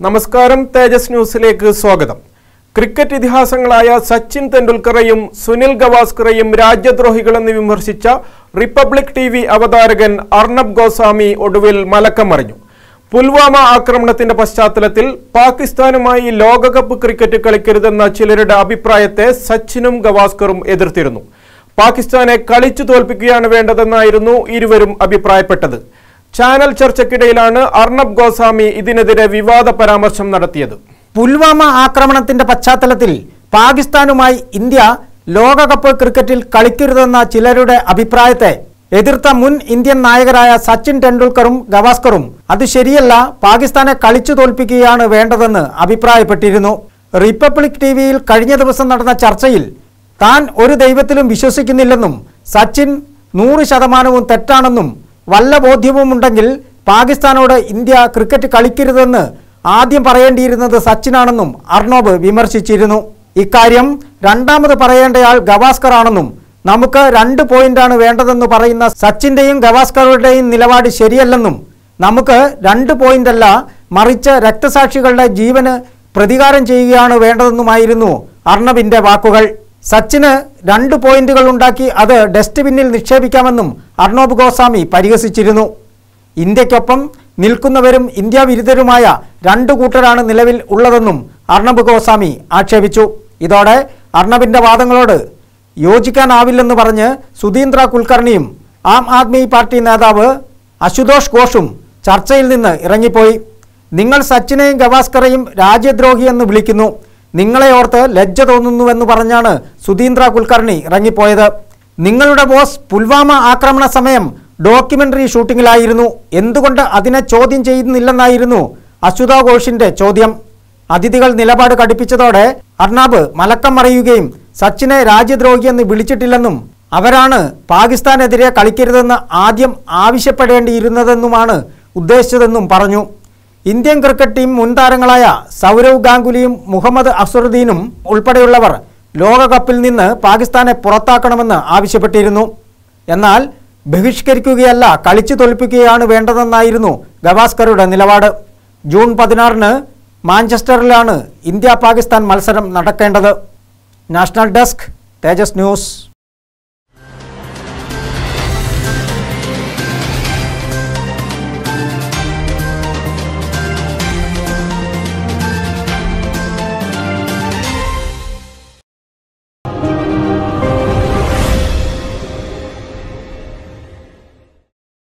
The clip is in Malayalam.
നമസ്കാരം തേജസ് ന്യൂസിലേക്ക് സ്വാഗതം. ക്രിക്കറ്റ് ഇതിഹാസങ്ങളായ സച്ചിൻ തെണ്ടുൽക്കറെയും സുനിൽ ഗവാസ്കറെയും രാജ്യദ്രോഹികളെന്ന് വിമർശിച്ച റിപ്പബ്ലിക് ടി വി അവതാരകൻ അർണബ് ഗോസ്വാമി ഒടുവിൽ മലക്കം മറിഞ്ഞു പുൽവാമ ആക്രമണത്തിന്റെ പശ്ചാത്തലത്തിൽ പാകിസ്ഥാനുമായി ലോകകപ്പ് ക്രിക്കറ്റ് കളിക്കരുതെന്ന ചിലരുടെ അഭിപ്രായത്തെ സച്ചിനും ഗവാസ്കറും എതിർത്തിരുന്നു. പാകിസ്ഥാനെ കളിച്ചു തോൽപ്പിക്കുകയാണ് വേണ്ടതെന്നായിരുന്നു ഇരുവരും അഭിപ്രായപ്പെട്ടത്. ചാനൽ ചർച്ചയ്ക്കിടയിലാണ് അർണബ് ഗോസ്വാമി ഇതിനെതിരെ വിവാദ പരാമർശം നടത്തിയത്. പുൽവാമ ആക്രമണത്തിന്റെ പശ്ചാത്തലത്തിൽ പാകിസ്ഥാനുമായി ഇന്ത്യ ലോകകപ്പ് ക്രിക്കറ്റിൽ കളിക്കരുതെന്ന ചിലരുടെ അഭിപ്രായത്തെ എതിർത്ത മുൻ ഇന്ത്യൻ നായകരായ സച്ചിൻ ടെണ്ടുൽക്കറും ഗവാസ്കറും അത് ശരിയല്ല പാകിസ്ഥാനെ കളിച്ചു തോൽപ്പിക്കുകയാണ് വേണ്ടതെന്ന് അഭിപ്രായപ്പെട്ടിരുന്നു. റിപ്പബ്ലിക് ടിവിയിൽ കഴിഞ്ഞ ദിവസം നടന്ന ചർച്ചയിൽ താൻ ഒരു ദൈവത്തിലും വിശ്വസിക്കുന്നില്ലെന്നും സച്ചിൻ നൂറ് ശതമാനവും തെറ്റാണെന്നും വല്ല ബോധ്യവുമുണ്ടെങ്കിൽ പാകിസ്ഥാനോട് ഇന്ത്യ ക്രിക്കറ്റ് കളിക്കരുതെന്ന് ആദ്യം പറയേണ്ടിയിരുന്നത് സച്ചിനാണെന്നും അർണോബ് വിമർശിച്ചിരുന്നു. ഇക്കാര്യം രണ്ടാമത് പറയേണ്ടയാൾ ഗവാസ്കർ ആണെന്നും നമുക്ക് രണ്ട് പോയിന്റാണ് വേണ്ടതെന്ന് പറയുന്ന സച്ചിന്റെയും ഗവാസ്കറുടെയും നിലപാട് ശരിയല്ലെന്നും നമുക്ക് രണ്ട് പോയിന്റല്ല മറിച്ച് രക്തസാക്ഷികളുടെ ജീവന് പ്രതികാരം ചെയ്യുകയാണ് വേണ്ടതെന്നുമായിരുന്നു അർണബിന്റെ വാക്കുകൾ. സച്ചിന് രണ്ട് പോയിന്റുകൾ ഉണ്ടാക്കി അത് ഡസ്റ്റ്ബിന്നിൽ നിക്ഷേപിക്കാമെന്നും അർണോബ് ഗോസ്വാമി പരിഹസിച്ചിരുന്നു. ഇന്ത്യക്കൊപ്പം നിൽക്കുന്നവരും ഇന്ത്യ വിരുദ്ധരുമായ രണ്ടു കൂട്ടരാണ് നിലവിൽ ഉള്ളതെന്നും അർണബ് ഗോസ്വാമി ആക്ഷേപിച്ചു. ഇതോടെ അർണബിന്റെ വാദങ്ങളോട് യോജിക്കാനാവില്ലെന്ന് പറഞ്ഞ് സുധീന്ദ്ര കുൽക്കർണിയും ആം ആദ്മി പാർട്ടി നേതാവ് അശുതോഷ് ഘോഷും ചർച്ചയിൽ നിന്ന് ഇറങ്ങിപ്പോയി. നിങ്ങൾ സച്ചിനെയും ഗവാസ്കറെയും രാജ്യദ്രോഹിയെന്ന് വിളിക്കുന്നു. നിങ്ങളെ ഓർത്ത് ലജ്ജ തോന്നുന്നുവെന്ന് പറഞ്ഞാണ് സുധീന്ദ്ര കുൽക്കർണി ഇറങ്ങിപ്പോയത്. നിങ്ങളുടെ ബോസ് പുൽവാമ ആക്രമണ സമയം ഡോക്യുമെന്ററി ഷൂട്ടിങ്ങിലായിരുന്നു എന്തുകൊണ്ട് അതിനെ ചോദ്യം ചെയ്യുന്നില്ലെന്നായിരുന്നു അശ്വത ഘോഷിന്റെ ചോദ്യം. അതിഥികൾ നിലപാട് കടുപ്പിച്ചതോടെ അർണാബ് മലക്കം മറിയുകയും സച്ചിനെ രാജ്യദ്രോഹിയെന്ന് വിളിച്ചിട്ടില്ലെന്നും അവരാണ് പാകിസ്ഥാനെതിരെ കളിക്കരുതെന്ന് ആദ്യം ആവശ്യപ്പെടേണ്ടിയിരുന്നതെന്നുമാണ് ഉദ്ദേശിച്ചതെന്നും പറഞ്ഞു. ഇന്ത്യൻ ക്രിക്കറ്റ് ടീം മുൻ താരങ്ങളായ സൗരവ് ഗാംഗുലിയും മുഹമ്മദ് അസറുദ്ദീനും ഉൾപ്പെടെയുള്ളവർ ലോകകപ്പിൽ നിന്ന് പാകിസ്ഥാനെ പുറത്താക്കണമെന്ന് ആവശ്യപ്പെട്ടിരുന്നു. എന്നാൽ ബഹിഷ്കരിക്കുകയല്ല കളിച്ചു തോൽപ്പിക്കുകയാണ് വേണ്ടതെന്നായിരുന്നു ഗവാസ്കറുടെ നിലപാട്. ജൂൺ പതിനാറിന് മാഞ്ചസ്റ്ററിലാണ് ഇന്ത്യ പാകിസ്ഥാൻ മത്സരം നടക്കേണ്ടത്. National desk Tejas news.